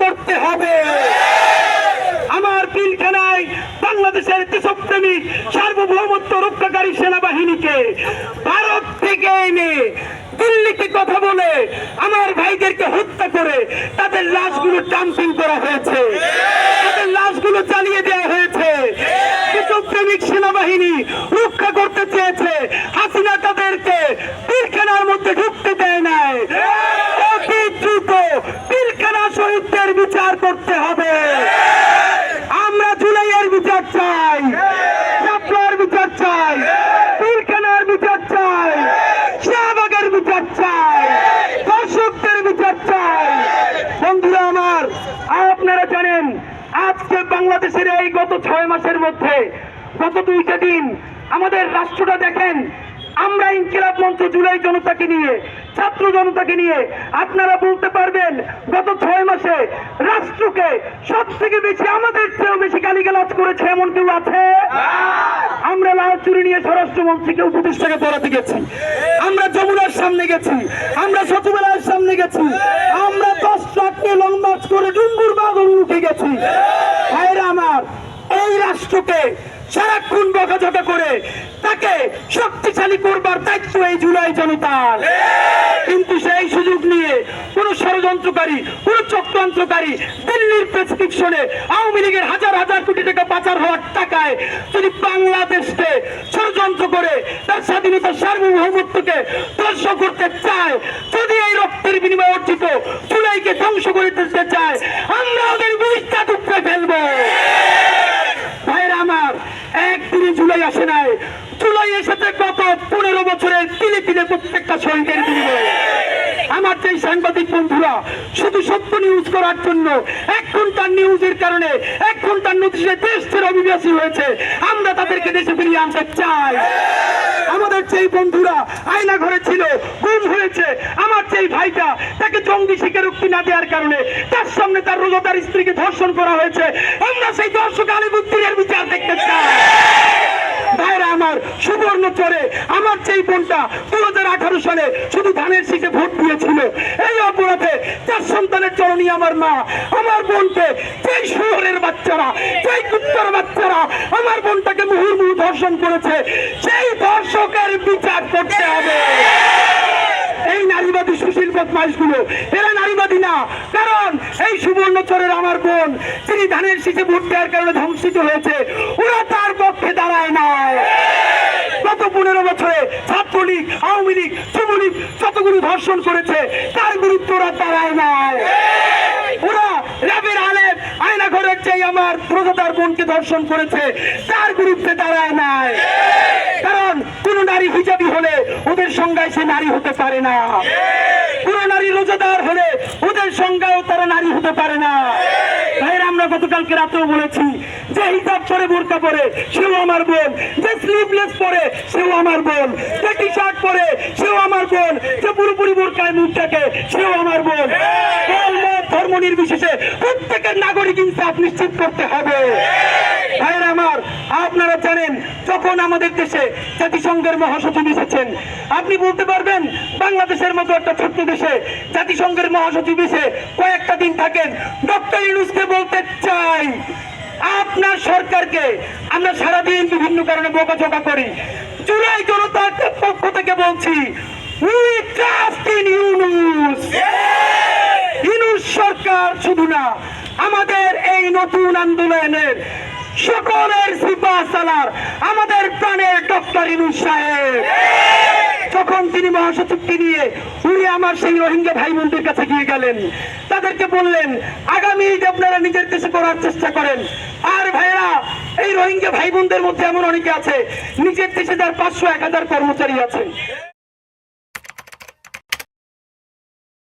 করতে হবে। আমার পিলখানায় বাংলাদেশের দেশপ্রেমিক সার্বভৌমত্ব রক্ষাকারী সেনাবাহিনীকে ভারত থেকে এনে দিল্লিতে কথা বলে আমার ভাইদেরকে হত্যা করে তাদের লাশগুলো ডাম্পিং করা হয়েছে তাদের লাশগুলো চালিয়ে দেওয়া হয়েছে দেশপ্রেমিক সেনাবাহিনী রক্ষা করতে চেয়েছে হাসিনা তাদেরকে পিলখানার মধ্যে ঢুকতে দেয় নাই অতি দ্রুত পিলখানা শহীদদের বিচার করতে হবে আমরা জুলাইয়ের বিচার চাই শাপলার বিচার চাই পিলখানার বিচার চাই শাহবাগের বিচার চাই দর্শকদের বিচার চাই বন্ধুরা আমার আপনারা জানেন আজকে বাংলাদেশের এই গত ছয় মাসের মধ্যে, গত দুইটা দিন আমাদের রাষ্ট্রটা দেখেন, আমরা ইনকিলাব মঞ্চ জুলাই জনতাকে নিয়ে, ছাত্র জনতাকে নিয়ে, আপনারা বলতে পারবেন, গত ছয় মাসে রাষ্ট্রকে সব থেকে বেশি, আমাদের চেয়েও বেশি গালিগালাজ করেছে এমন কেউ আছে? আমরা লাল চুরি নিয়ে স্বরাষ্ট্রমন্ত্রীকে উপদেষ্টাকে পড়াতে গেছি। আমরা যমুনার সামনে গেছি। আমরা সচিবালয়ের সামনে গেছি। আমরা দশ নিয়ে লং মার্চ করে ডুম্বুর বাগ উঠে গেছি। এই রাষ্ট্রকে সারাক্ষণ বকাঝকা করে তাকে শক্তিশালী করবার দায়িত্ব এই জুলাই জনতার। কিন্তু সেই সুযোগ নিয়ে কোন ষড়যন্ত্রকারী, কোন চক্রান্তকারী দিল্লির প্রেসক্রিপশনে আওয়ামী লীগের হাজার হাজার কোটি টাকা পাচার হওয়ার টাকায় যদি বাংলাদেশকে ষড়যন্ত্র করে তার স্বাধীনতা সার্বভৌমত্বকে ধ্বংস করতে চায়, যদি এই রক্তের বিনিময়ে অর্জিত জুলাইকে ধ্বংস করে দিতে চায়, আমরা ওদের বুঝটা টুকরে ফেলব ভাইরা আমার একদিনে জুলাই আসে নাই। জুলাই এসেছে গত পনেরো বছরে তিলে তিলে প্রত্যেকটা শহীদের বিনিময়ে। আমার যে সাংবাদিক বন্ধুরা, শুধু সত্য নিউজ করার জন্য এক ঘণ্টার নিউজের কারণে, এক ঘণ্টার নোটিশে দেশ ছেড়ে অভিবাসী হয়েছে। আমরা তাদেরকে দেশে ফিরিয়ে আনতে চাই। আমাদের যেই বন্ধুরা আয়না ঘরে ছিল, গুম হয়েছে। আমার যেই ভাইটা, তাকে জঙ্গি স্বীকারোক্তি না দেওয়ার কারণে তার সামনে তার রোজাদার স্ত্রীকে ধর্ষণ করা হয়েছে। আমরা সেই দর্শক আলিবুদ্দিনের বিচার দেখতে চাই। ভাইরা আমার সুবর্ণ চরে, আমার যেই বোনটা দু হাজার আঠারো সালে শুধু ধানের শীষে ভোট দিয়েছিল, এই অপরাধে তার সন্তানের চরণী আমার মা, আমার বোনকে যেই শহরের বাচ্চারা, যেই কুত্তার বাচ্চারা আমার বোনটাকে মুহুর্মুহু ধর্ষণ করেছে, সেই ধর্ষকের বিচার করতে হবে। বদমাইশগুলো এরা নারীবাদী না। কারণ এই সুবর্ণচরের আমার বোন, তিনি ধানের শীষে ভোট দেওয়ার কারণে ধ্বংসিত হয়েছে। ওরা তার পক্ষে দাঁড়ায় না গত পনেরো বছরে ছাত্রলীগ, আওয়ামী লীগ, যুবলীগ যতগুলো ধর্ষণ করেছে, তার বিরুদ্ধে ওরা দাঁড়ায় নাই। ওরা র্যাবের আয়না ঘরের চেয়ে আমার প্রজাতার বোনকে ধর্ষণ করেছে, তার বিরুদ্ধে দাঁড়ায় নাই। কারণ কোন নারী হিজাবি হলে ওদের সংজ্ঞায় সে নারী হতে পারে না। রোজাদার হলে ওদের সংজ্ঞায়ও তারা নারী হতে পারে না। ভাইয়ের আমরা গতকালকে রাতেও বলেছি, যে হিজাব পরে বোরকা পরে, সেও আমার বোন। যে স্লিভলেস পরে, সেও আমার বোন। যে টি শার্ট পরে, সেও আমার বোন। যে পুরোপুরি বোরকায় মুখটাকে সেও আমার বোন। ধর্ম নির্বিশেষে প্রত্যেকের নাগরিক ইনসাফ নিশ্চিত করতে হবে। ভাইয়ের আমার আপনারা জানেন যখন আমাদের দেশে জাতিসংঘের মহাসচিব এসেছেন আপনি বলতে পারবেন বাংলাদেশের মতো একটা ছোট্ট দেশে জাতিসংঘের মহাসচিব এসে কয়েকটা দিন থাকেন। ডক্টর ইউনুসকে বলতে চাই আপনার সরকারকে আমরা সারাদিন বিভিন্ন কারণে বোকাঝোকা করি। জুলাই জনতার পক্ষ থেকে বলছি we trust in Yunus Yunus সরকার শুধু না আমাদের এই নতুন আন্দোলনের সকলের সিপা সালার আমাদের প্রাণের ডক্টর ইনুস সাহেব। যখন তিনি মহাসচিবকে নিয়ে উনি আমার সেই রোহিঙ্গা ভাই বোনদের কাছে গিয়ে গেলেন, তাদেরকে বললেন, আগামী ঈদ আপনারা নিজের দেশে করার চেষ্টা করেন। আর ভাইরা, এই রোহিঙ্গা ভাই বোনদের মধ্যে এমন অনেকে আছে, নিজের দেশে যার পাঁচশো, এক হাজার কর্মচারী আছে।